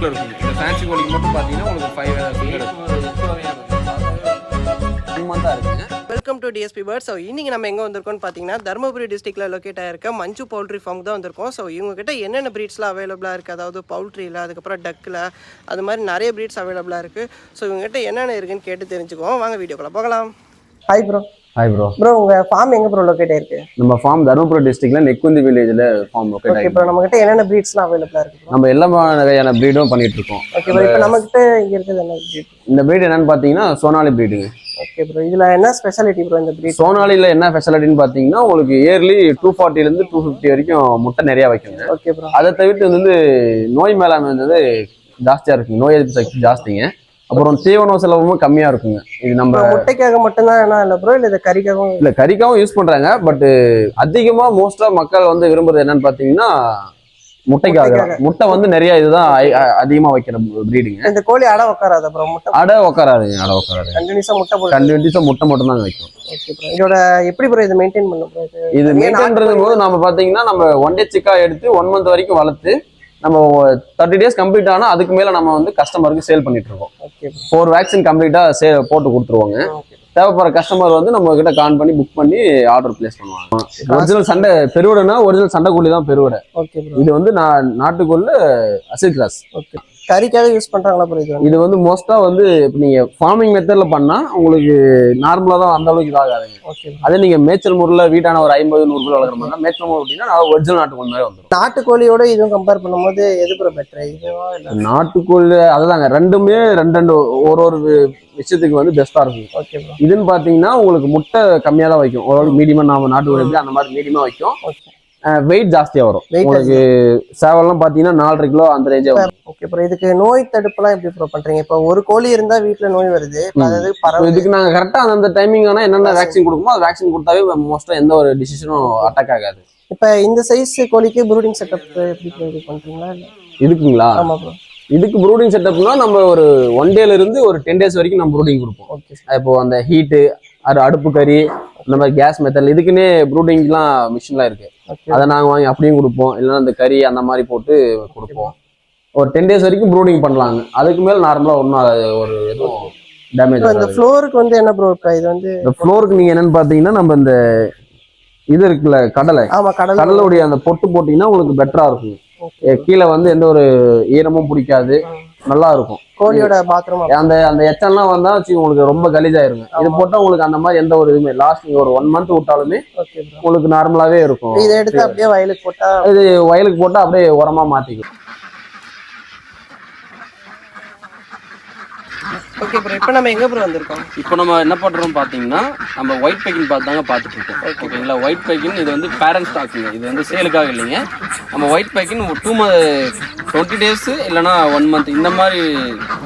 லுக்கில் இருக்கும் இந்த ஃபேன்சி கோழிக்கு மட்டும் பார்த்தீங்கன்னா உங்களுக்கு ஃபைவ் மந்தாக இருக்குங்க. Welcome to DSP bird so இன்னைக்கு நம்ம எங்கே வந்திருக்கோம்னு பார்த்தீங்கன்னா தருமபுரி டிஸ்ட்ரிக்ட்ல லொக்கேட் ஆயிருக்க மஞ்சு பவுல்ட்ரி ஃபார்ம் தான் வந்திருக்கோம். ஸோ இவங்க கிட்ட என்னென்ன ப்ரீட்ஸ்லாம் அவைலபிளாக இருக்குது அதாவது பவுல்ட்ரியில் அதுக்கப்புறம் டக்கில் அது மாதிரி நிறைய ப்ரீட்ஸ் அவைலபிளாக இருக்குது ஸோ இவங்க கிட்ட என்னென்ன இருக்குன்னு கேட்டு தெரிஞ்சுக்குவோம். வாங்க வீடியோக்குள்ள போகலாம். Hi bro hi bro bro உங்கள் ஃபார்ம் எங்கே ப்ரோ லொக்கேட் ஆயிருக்கு? நம்ம ஃபார்ம் தருமபுரி டிஸ்ட்ரிக்ட்ல நெக்குந்தி வில்லேஜ்ல ஃபார்ம் லொக்கேட் ஓகே ஆகிருக்கு ப்ரோ நம்ம கிட்ட என்னென்ன ப்ரீட்ஸ்லாம் அவைலபிளாக இருக்குது நம்ம எல்லா வகையான ப்ரீடும் பண்ணிட்டு இருக்கோம். ஓகே ப்ரோ இப்போ நம்ம கிட்ட இங்கே இருக்குது என்ன ப்ரீட் இந்த ப்ரீட் என்னன்னு பார்த்தீங்கன்னா சோனாலி ப்ரீடுங்க ஓகே ப்ரோ இதில் என்ன ஸ்பெஷாலிட்டி ப்ரோ இந்த ப்ரீட் சோனாலில என்ன ஃபெசிலிட்டின்னு பார்த்தீங்கன்னா உங்களுக்கு இயர்லி டூ ஃபார்ட்டிலேருந்து டூ ஃபிஃப்டி வரைக்கும் முட்டை நிறைய வைக்குங்க ஓகே ப்ரோ அதை தவிர்த்து வந்து நோய் மேலாண்மை வந்து ஜாஸ்தியா இருக்குங்க. நோய் எதிர்ப்பு சக்தி ஜாஸ்திங்க. அப்புறம் தீவன செலவும் கம்மியா இருக்குங்க. இது நம்ம முட்டைக்காக மட்டும்தான் என்ன இல்லை ப்ரோ இல்லை இது கறிக்காகவும் இல்ல கறிக்காவும் யூஸ் பண்றாங்க. பட் அதிகமா மோஸ்டா மக்கள் வந்து விரும்புறது என்னன்னு பாத்தீங்கன்னா முட்டைக்காக. முட்டை வந்து நிறைய இதுதான் அதிகமா வைக்கிற ப்ரீடுங்க இந்த கோழி அடை உட்காராது அப்புறம் முட்டை அடை உக்காராதுங்க அடை உக்காராது கண்டினியூஸாக முட்டை கண்டிப்பா முட்டை மட்டும் தான் வைக்கும் இதோட எப்படி ப்ரோ இது மெயின்டைன் பண்ணும் இது மெயின்டைன்றது போது நம்ம பாத்தீங்கன்னா நம்ம ஒன் டே சிக்கா எடுத்து ஒன் மந்த் வரைக்கும் வளர்த்து நம்ம தேர்ட்டி டேஸ் கம்ப்ளீட் ஆனா அதுக்கு மேல நம்ம வந்து கஸ்டமருக்கு சேல் பண்ணிட்டு இருக்கோம். ஃபோர் வேக்சின் கம்ப்ளீட்டா சே போட்டு கொடுத்துருவாங்க. தேவைப்படுற கஸ்டமர் வந்து நம்ம கிட்ட கான் பண்ணி புக் பண்ணி ஆர்டர் பிளேஸ் பண்ணுவாங்க. ஒரிஜினல் சண்டை பெருவடைனா ஒரிஜினல் சண்டை கூலி தான் பெருவடை இது வந்து நான் நாட்டுக்குள்ள அசில் கிராஸ் ஓகே கறிக்காக யூஸ் பண்றாங்களா ப்ரோ இது? வந்து மோஸ்டா வந்து நீங்க ஃபார்மிங் மெத்தட்ல பண்ணா உங்களுக்கு நார்மலா தான் அந்த அளவுக்கு இதாகாதுங்க ஓகே அதே நீங்க மேய்ச்சல் முறையில் வீட்டான ஒரு ஐம்பது நூறு கிலோ வளர்க்குற மாதிரி மேய்ச்சல் முறை அப்படின்னா ஒரிஜினல் நாட்டுக்கோழி மாதிரி வந்துடும் நாட்டுக்கோழியோட இதுவும் கம்பேர் பண்ணும்போது எது ப்ரோ பெட்டர் இதுவா இல்லை? நாட்டுக்கோழி அதுதாங்க. ரெண்டுமே ரெண்டு ரெண்டு ஒரு ஒரு விஷயத்துக்கு வந்து பெஸ்டா இருக்கும். ஓகே இதுன்னு பாத்தீங்கன்னா உங்களுக்கு முட்டை கம்மியா தான் வைக்கும். ஓரளவுக்கு மீடியமா நாம நாட்டுக்கோழி அந்த மாதிரி மீடியமா வைக்கும். வெயிட் ஜாஸ்தியா வரும். உங்களுக்கு சேவல்லாம் பாத்தீங்கன்னா நாலரை கிலோ அந்த ரேஞ்சே வரும். ஓகே ப்ரோ இதுக்கு நோய் தடுப்புலாம் எப்படி ப்ரோ பண்றீங்க? இப்போ ஒரு கோழி இருந்தா வீட்ல நோய் வருது. அதாவது So பரவுது இதுக்கு நாங்க கரெக்டா அந்த டைமிங் ஆனா என்னென்ன வேக்சின் கொடுக்குமோ அது வேக்சின் கொடுத்தாவே மோஸ்டா எந்த ஒரு டிசிஷனும் அட்டாக் ஆகாது. இப்போ இந்த சைஸ் கோழிக்கு ப்ரூடிங் செட்டப் எப்படி இல்லை இதுக்குங்களா? ஆமா ப்ரோ இதுக்கு ப்ரூடிங் செட்டப்னா நம்ம ஒரு ஒன் டேல இருந்து ஒரு டென் டேஸ் வரைக்கும் நம்ம ப்ரூடிங் கொடுப்போம். ஓகே இப்போ அந்த ஹீட்டு அது அடுப்பு கறி அந்த மாதிரி கேஸ் மெத்தட் இதுக்குன்னே ப்ரூடிங்லாம் மிஷின்லாம் இருக்கு. ஓகே அதை நாங்கள் வாங்கி அப்படியும் கொடுப்போம். இல்லைன்னா அந்த கறி அந்த மாதிரி போட்டு கொடுப்போம். ஒரு டென் டேஸ் வரைக்கும் ப்ரூடிங் பண்ணலாங்க. அதுக்கு மேல நார்மலாக ஒன்றும் ஒரு எதுவும் டேமேஜ் இந்த ஃப்ளோருக்கு வந்து என்ன ப்ரோ இது வந்து இந்த ஃப்ளோருக்கு நீங்க என்னன்னு பார்த்தீங்கன்னா நம்ம இந்த இது இருக்குல்ல கடலை. ஆமா கடல். கடலுடைய அந்த பொட்டு போட்டீங்கன்னா உங்களுக்கு பெட்டரா இருக்கும் கீழே வந்து எந்த ஒரு ஈரமும் பிடிக்காது. நல்லா இருக்கும் கோழியோட பாத்ரூம் அந்த அந்த எச்சம்லாம் வந்தா வச்சு உங்களுக்கு ரொம்ப கலீஜாயிருங்க இது போட்டா உங்களுக்கு அந்த மாதிரி எந்த ஒரு இதுவுமே லாஸ்ட் நீங்க ஒரு ஒன் மந்த் விட்டாலுமே உங்களுக்கு நார்மலாவே இருக்கும். இதை எடுத்து அப்படியே வயலுக்கு போட்டா இது வயலுக்கு போட்டா அப்படியே உரமா மாத்திக்கும் ஓகே ப்ரோ இப்போ நம்ம எங்க ப்ரோ வந்திருக்கோம்? இப்போ நம்ம என்ன பண்ணுறோம் பார்த்தீங்கன்னா நம்ம ஒயிட் பைக்கின் பார்த்து தாங்க பார்த்துட்டு இருக்கோம் ஓகேங்களா ஒயிட் பைக்கின் இது வந்து பேரண்ட் ஸ்டாக்குங்க இது வந்து சேலுக்காக இல்லைங்க. நம்ம ஒயிட் பைக்கின் டூ ம டுவெண்ட்டி டேஸ் இல்லைன்னா ஒன் மந்த் இந்த மாதிரி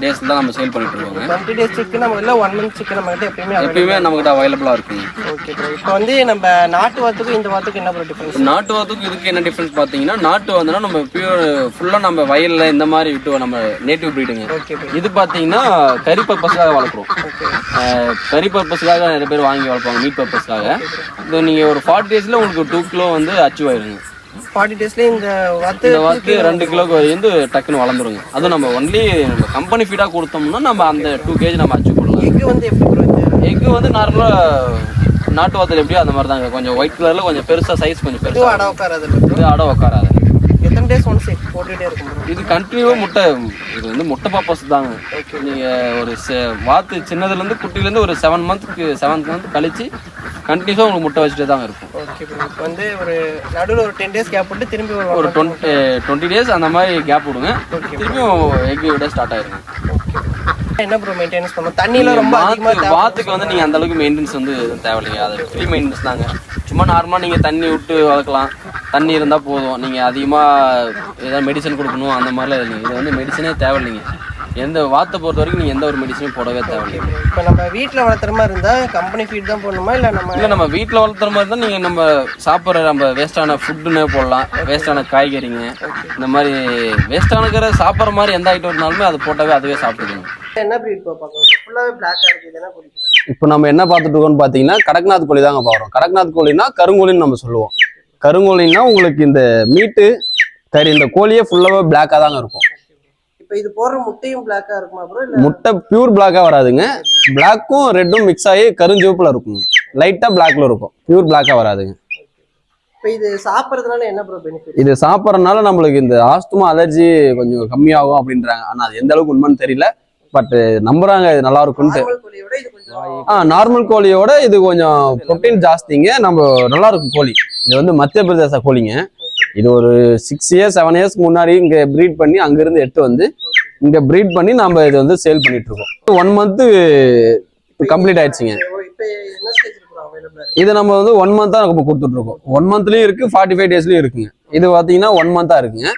டேஸ் தான் நம்ம சேல் பண்ணிட்டு இருக்கோங்க. டுவெண்ட்டி டேஸ் சிக்கன் நம்ம இல்லை ஒன் மந்த் சிக்கன் நம்ம கிட்ட எப்பயுமே எப்பயுமே நம்மகிட்ட அவைலபிளாக இருக்குங்க. ஓகே ப்ரோ இப்போ வந்து நம்ம நாட்டு வாத்துக்கும் இந்த வாத்துக்கும் என்ன ப்ரோ டிஃபரன்ஸ் நாட்டு வாத்துக்கும் இதுக்கு என்ன டிஃப்ரென்ஸ் பார்த்தீங்கன்னா நாட்டு வந்துன்னா நம்ம பியூர் ஃபுல்லாக நம்ம வயலில் இந்த மாதிரி விட்டு நம்ம நேட்டிவ் ப்ரீடுங்க இது பார்த்தீங்கன்னா கறி பர்பஸ்க்காக வளர்க்குறோம். கறி பர்பஸ்க்காக நிறைய பேர் வாங்கி வளர்ப்பாங்க மீட் பர்பஸ்க்காக இது நீங்கள் ஒரு ஃபார்ட்டி டேஸில் உங்களுக்கு டூ கிலோ வந்து அச்சீவ் ஆயிருங்க. ஃபார்ட்டி டேஸ்லேயே இந்த வாத்து இந்த வாத்து ரெண்டு கிலோக்கு வந்து டக்குன்னு வளர்ந்துருங்க. அதுவும் நம்ம ஒன்லி நம்ம கம்பெனி ஃபீடாக கொடுத்தோம்னா நம்ம அந்த டூ கேஜி நம்ம அச்சீவ் பண்ணலாம். எக்கு வந்து எப்படி எக்கு வந்து நார்மலாக நாட்டு வாத்தில் எப்படியோ அந்த மாதிரி தாங்க கொஞ்சம் ஒயிட் கலரில் கொஞ்சம் பெருசாக சைஸ் கொஞ்சம் பெருசாக அடை உட்காராது இது அடை உட்காராது எத்தனை டேஸ் ஒன்ஸ் போட்டுகிட்டே இருக்கும். இது கண்டினியூவாக முட்டை இது வந்து முட்டை பர்பஸ் தாங்க. நீங்கள் ஒரு செ வாத்து சின்னதுலேருந்து குட்டிலேருந்து ஒரு செவன் மந்த்துக்கு செவன்த் மந்த் கழிச்சு கண்டினியூஸாக உங்களுக்கு முட்டை வச்சுட்டே தாங்க இருக்கும். ஓகே இப்போ வந்து ஒரு நடுவில் ஒரு டென் டேஸ் கேப் போட்டு திரும்பி ஒரு ஒரு டுவெண்ட்டி டுவெண்ட்டி டேஸ் அந்த மாதிரி கேப் விடுங்க. திரும்பியும் எக் விட ஸ்டார்ட் ஆயிருங்க. என்ன ப்ரோ மெயின்டெனன்ஸ் பண்ணணும்? தண்ணியெலாம் ரொம்ப அதிகமாக வாத்துக்கு வந்து நீங்கள் அந்த அளவுக்கு மெயின்டெனன்ஸ் வந்து தேவையில்லைங்க. அது ஃப்ரீ மெயின்டெனன்ஸ் தாங்க. சும்மா நார்மலாக நீங்கள் தண்ணி விட்டு வளர்க்கலாம் தண்ணி இருந்தால் போதும். நீங்கள் அதிகமாக ஏதாவது மெடிசன் கொடுக்கணும் அந்த மாதிரிலாம் இல்லைங்க. இது வந்து மெடிசனே தேவையில்லைங்க. எந்த வாத்தை பொறுத்த வரைக்கும் நீங்கள் எந்த ஒரு மெடிசனும் போடவே தேவையில்லைங்க. இப்போ நம்ம வீட்டில் வளர்த்துற மாதிரி இருந்தால் கம்பெனி ஃபீட் தான் போடணுமா? இல்லை நம்ம இல்லை நம்ம வீட்டில் வளர்த்துற மாதிரி தான் நீங்கள் நம்ம சாப்பிட்ற நம்ம வேஸ்டான ஃபுட்டுன்னு போடலாம். வேஸ்டான காய்கறிங்க. இந்த மாதிரி வேஸ்டானுக்கிற சாப்பிட்ற மாதிரி எந்த ஐட்டம் இருந்தாலுமே அது போட்டாவே அதுவே சாப்பிட்டுக்கணும். என்ன ப்ரீட் ஃபுல்லாகவே பிளாக்காக இருக்குது என்ன பிடிக்கும் இப்போ நம்ம என்ன பார்த்துட்டு இருக்கோம்னு பார்த்தீங்கன்னா கடக்நாத் கோழி தாங்க பார்க்குறோம். கடக்நாத் கோழினா கருங்கோழின்னு நம்ம சொல்லுவோம். கருங்கோழின்னா உங்களுக்கு இந்த மீட்டு கறி இந்த கோழியே ஃபுல்லாகவே பிளாக்காக தாங்க இருக்கும். இப்போ இது போடுற முட்டையும் பிளாக்கா இருக்குமா ப்ரோ முட்டை பியூர் பிளாக்கா வராதுங்க. பிளாக்கும் ரெட்டும் மிக்ஸ் ஆகி கருஞ்சிவப்புல இருக்குங்க. லைட்டா பிளாக்ல இருக்கும். பியூர் பிளாக்கா வராதுங்க. இப்போ இது சாப்பிட்றதுனால என்ன ப்ரோ பெனிஃபிட் இது சாப்பிட்றதுனால நம்மளுக்கு இந்த ஆஸ்துமா அலர்ஜி கொஞ்சம் கம்மியாகும் அப்படின்றாங்க. ஆனா அது எந்த அளவுக்கு உண்மைன்னு தெரியல. பட் நம்புறாங்க இது நல்லா இருக்கும்ட்டு ஆ நார்மல் கோழியோட இது கொஞ்சம் புரோட்டீன் ஜாஸ்திங்க. நம்ம நல்லா இருக்கும் கோழி. இது வந்து மத்திய பிரதேச கோழிங்க. இது ஒரு சிக்ஸ் இயர்ஸ் செவன் இயர்ஸ்க்கு முன்னாடி இங்க ப்ரீட் பண்ணி அங்கிருந்து எடுத்து வந்து இங்க ப்ரீட் பண்ணி நம்ம இது வந்து சேல் பண்ணிட்டு இருக்கோம் ஒன் மந்த் கம்ப்ளீட் ஆயிடுச்சுங்க. இது நம்ம வந்து ஒன் மந்த் தான் நம்ம கொடுத்துட்டு இருக்கோம் ஒன் மந்த்லயும் இருக்கு ஃபார்ட்டி ஃபைவ் டேஸ்லயும் இருக்குங்க. இது பாத்தீங்கன்னா ஒன் மந்தா இருக்குங்க.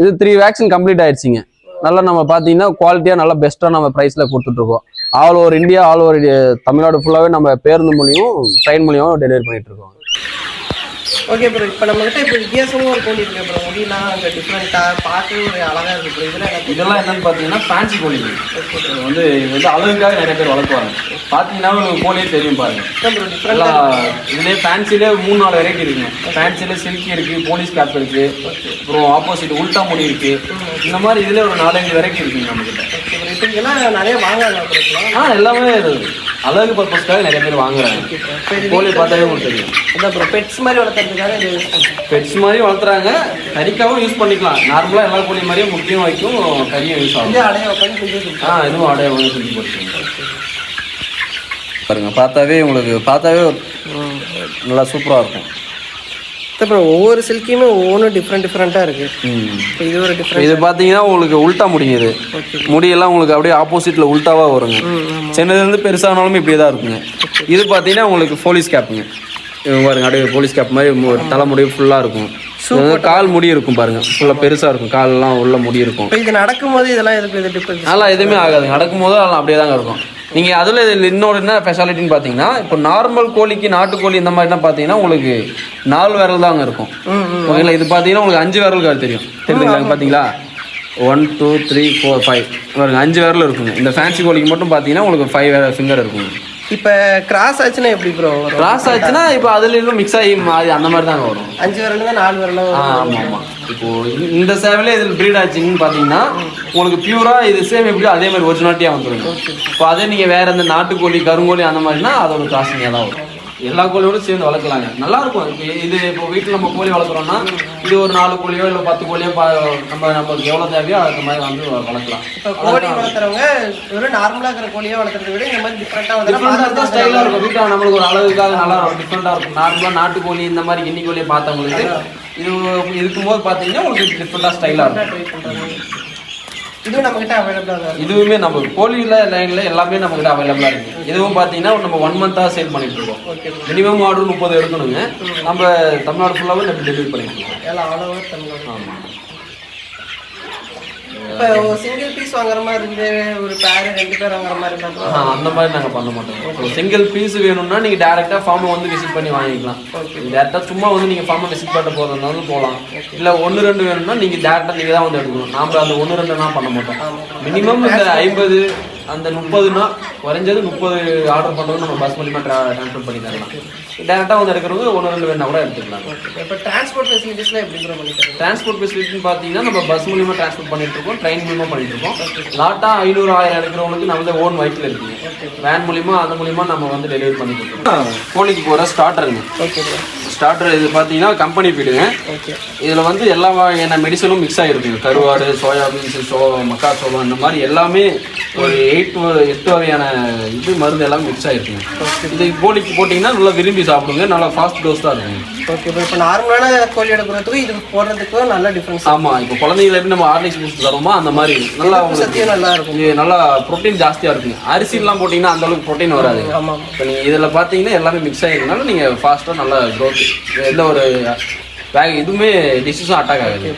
இது த்ரீ வேக்சின் கம்ப்ளீட் ஆயிடுச்சுங்க. நல்லா நம்ம பாத்தீங்கன்னா குவாலிட்டியா நல்லா பெஸ்டா நம்ம பிரைஸ்ல கொடுத்துட்டு இருக்கோம் all over India all over Tamil Nadu ஃபுல்லாவே நம்ம பேருந்து மூலியம் ட்ரெயின் மூலியம் டெலிவரி பண்ணிட்டு இருக்கோம். ஓகே ப்ரோ இப்போ நம்ம கிட்ட இப்போ வித்தியாசமும் ஒரு கோழி இருக்கு ப்ரோ முடியலாம் அங்கே டிஃப்ரெண்ட்டாக பார்க்கவே ஒரு அழகா இருக்கு ப்ரோ இதெல்லாம் இதெல்லாம் என்னன்னு பார்த்தீங்கன்னா ஃபேன்சி கோழி. இது வந்து இது வந்து அழகுக்காக நிறைய பேர் வளர்க்குவாங்க பார்த்தீங்கன்னா உங்களுக்கு கோழியே தெரியும் பாருங்க. எல்லாம் இதுலேயே ஃபேன்சிலே மூணு நாலு வெரைட்டி இருக்குங்க. ஃபேன்சிலே சில்கி இருக்கு போலீஸ் கேப் இருக்கு. அப்புறம் ஆப்போசிட் உல்டா முடி இருக்கு. இந்த மாதிரி இதுல ஒரு நாலஞ்சு வெரைட்டி இருக்குங்க நம்மகிட்ட. இப்போ இதெல்லாம் நிறைய இப்போலாம் ஆ எல்லாமே இது அழகு பர்பஸ்க்காக நிறைய பேர் வாங்குறாங்க. கோழி பார்த்தாலே உங்களுக்கு தெரியும். அதான் ப்ரோ பெட்ஸ் மாதிரி வளர்த்துறதுக்காக இது பெட்ஸ் மாதிரி வளர்த்துறாங்க கறிக்காவும் யூஸ் பண்ணிக்கலாம். நார்மலாக எல்லா கோழி மாதிரியும் முக்கியம் வைக்கும் கறியும் யூஸ் ஆகும். இதே அடைய உட்காந்து ஆ இதுவும் அடைய வந்து குஞ்சு போட்டுருங்க பாருங்க பார்த்தாவே உங்களுக்கு பார்த்தாவே நல்லா சூப்பராக இருக்கும். ப்ரோ ஒவ்வொரு சில்கியுமே ஒவ்வொன்றும் டிஃப்ரெண்ட் டிஃப்ரெண்ட்டாக இருக்கு. இப்போ இது ஒரு டிஃப்ரெண்ட் இது பார்த்தீங்கன்னா உங்களுக்கு உல்ட்டா முடிங்க இது முடியெல்லாம் உங்களுக்கு அப்படியே ஆப்போசிட்டில் உல்ட்டாவாக வருங்க. சின்னதுலேருந்து பெருசானாலுமே இப்படியே தான் இருக்குங்க. இது பார்த்தீங்கன்னா உங்களுக்கு போலீஸ் கேப்புங்க பாருங்க அப்படியே போலீஸ் கேப் மாதிரி தலைமுடி ஃபுல்லாக இருக்கும். கால் முடி இருக்கும் பாருங்க. ஃபுல்லாக பெருசாக இருக்கும். கால்லாம் உள்ள முடி இருக்கும். இது நடக்கும்போது இதெல்லாம் எதுக்கு அதெல்லாம் எதுவுமே ஆகாது நடக்கும் போது அதெல்லாம் அப்படியே தாங்க இருக்கும். நீங்கள் அதில் இதில் இன்னொரு என்ன ஸ்பெஷாலிட்டின்னு பார்த்தீங்கன்னா இப்போ நார்மல் கோழிக்கு நாட்டுக்கோழி இந்த மாதிரிலாம் பார்த்தீங்கன்னா உங்களுக்கு நாலு விரல் தாங்க இருக்கும். ஓகேங்களா? இது பார்த்தீங்கன்னா உங்களுக்கு அஞ்சு விரல் தெரியும். தெரியுதுங்களா? பார்த்தீங்களா one two three four five அஞ்சு விரல் இருக்குங்க. இந்த ஃபேன்சி கோழிக்கு மட்டும் பார்த்தீங்கன்னா உங்களுக்கு ஃபைவ் ஃபிங்கர் இருக்குங்க. இப்போ கிராஸ் ஆச்சுன்னா எப்படி ப்ரோ கிராஸ் ஆச்சுன்னா இப்போ அதுல இன்னும் மிக்ஸ் ஆகி மாறி அந்த மாதிரி தாங்க வரும். அஞ்சு விரல் தான் நாலு விரலும் ஆ, ஆமா ஆமா. இப்போ இந்த- சேவலே இதில் ப்ரீட் ஆச்சுங்கன்னு பார்த்தீங்கன்னா உங்களுக்கு பியூரா இது சேம் எப்படியோ அதே மாதிரி ஒரிஜினாலிட்டியாக வந்துருங்க இப்போ அதே நீங்கள் வேற இந்த நாட்டுக்கோழி கருங்கோழி அந்த மாதிரினா அதோட காசுங்க தான் வரும். எல்லா கோழியோட சேர்ந்து வளர்க்கலாங்க. நல்லா இருக்கும் இது இப்போ வீட்டில் நம்ம கோழி வளர்க்குறோம்னா இது ஒரு நாலு கோழியோ இல்லை பத்து கோழியோ நம்ம நம்மளுக்கு எவ்வளோ தேவையோ அதுக்கு மாதிரி வந்து வளர்க்கலாம். இப்போ கோழி வளர்த்துறவங்க வெறும் நார்மலாக இருக்கிற கோழியாக வளர்த்துறதை விட இந்த மாதிரி டிஃப்ரெண்ட்டாக வந்து ஸ்டைலாக இருக்கும். வீட்டில் நம்மளுக்கு ஒரு அழகுக்காக நல்லா இருக்கும் டிஃப்ரெண்டாக இருக்கும். நார்மலாக நாட்டுக்கோழி இந்த மாதிரி கிண்ணி கோழியை பார்த்தவங்களுக்கு இது இருக்கும்போது பார்த்தீங்கன்னா உங்களுக்கு டிஃப்ரெண்டாக ஸ்டைலாக இருக்கும். இதுவும் அவைலபிளாக தான் இதுவுமே நம்ம கோழியில் லைனில் எல்லாமே நம்மகிட்ட அவைலபிளாக இருக்கு. இதுவும் பார்த்தீங்கன்னா நம்ம ஒன் மந்த்தாக சேல் பண்ணிட்டு இருக்கோம். மினிமம் ஆர்டர் முப்பது எடுக்கணுங்க. நம்ம தமிழ்நாடு ஃபுல்லாகவே நம்ம டெலிவரி பண்ணிட்டு இருக்கோம். எல்லாம் ஆல் ஓவர் தமிழ்நாடு ஆமாம் இப்போ சிங்கிள் பீஸ் வாங்குற மாதிரி இருந்து ஒரு பேர் ரெண்டு பேர் வாங்குற மாதிரி இருந்தால் ஆ, அந்த மாதிரி நாங்கள் பண்ண மாட்டோம். சிங்கிள் பீஸ் வேணும்னா நீங்கள் டேரெக்டாக ஃபார்மை வந்து விசிட் பண்ணி வாங்கிக்கலாம். டேரெக்டாக சும்மா வந்து நீங்கள் ஃபார்மை விசிட் பண்ண போகிறதுனாலும் போகலாம் இல்லை ஒன்று ரெண்டு வேணும்னா நீங்கள் டேரெக்டாக நீங்கள் தான் வந்து எடுக்கணும். நாம அந்த ஒன்று ரெண்டுலாம் பண்ண மாட்டோம். மினிமம் இந்த ஐம்பது அந்த முப்பதுனா குறைஞ்சது முப்பது ஆர்டர் பண்ணுறது நம்ம பஸ் மூலியமாக ட்ரான்ஸ்ஃபர் பண்ணி தரலாம். டேரெக்டாக வந்து எடுக்கிறவங்க ஒன்று ரெண்டு வேணா கூட எடுத்துக்கலாம். இப்போ டிரான்ஸ்போர்ட் ஃபெசிலிட்டிஸ்லாம் எப்படி டிரான்ஸ்போர்ட் ஃபெசிலிட்டின்னு பார்த்தீங்கன்னா நம்ம பஸ் மூலியமாக டிரான்ஸ்போர்ட் பண்ணிட்டு இருக்கோம் ட்ரெயின் மூலியமாக பண்ணிட்டு இருக்கோம். லாட்டா ஐநூறு ஆயிரம் எடுக்கிறவங்களுக்கு நம்ம ஓன் வெஹிக்கிள் இருக்குங்க வேன் மூலியமா அந்த மூலியமா நம்ம வந்து டெலிவரி பண்ணி கொடுத்துருக்கோம் கோழிக்கு போகிற ஸ்டார்டருங்க ஓகே ஸ்டார்டர் இது பார்த்தீங்கன்னா கம்பெனி ஃபீடுங்க இதில் வந்து எல்லா வகையான மெடிசனும் மிக்ஸ் ஆகிருக்குங்க கருவாடு சோயாபீன்ஸ் சோ மக்காச்சோளம் இந்த மாதிரி எல்லாமே ஒரு எயிட் எட்டு வகையான இது மருந்து எல்லாமே மிக்ஸ் ஆகிருக்குங்க இது கோழிக்கு போட்டிங்கன்னா நல்லா விரும்பி சாப்பிடுங்க. நல்லா ஃபாஸ்ட் டோஸ் தான் இருக்குங்க. ஓகே இப்போ நார்மலான கோழி எடுக்கிறதுக்கும் இது போடுறதுக்கும் நல்ல டிஃப்ரென்ஸ் ஆமாம் இப்போ குழந்தைங்கள எப்படி நம்ம ஆர்டிக்ஸ் பூஸ்ட் தரோமோ அந்த மாதிரி நல்லா சத்தியம் நல்லா இருக்கும். இது நல்லா ப்ரோட்டீன் ஜாஸ்தியாக இருக்குங்க. அரிசிலாம் போட்டிங்கன்னா அந்த அளவுக்கு ப்ரோட்டீன் வராது ஆமாம் இப்போ நீங்கள் இதில் பார்த்தீங்கன்னா எல்லாமே மிக்ஸ் ஆகிருக்கனால நீங்கள் ஃபாஸ்ட்டாக நல்லா க்ரோத் எந்த ஒரு பேக் இதுவுமே டிஷ்ஷஸும் அட்டாக் ஆகுது.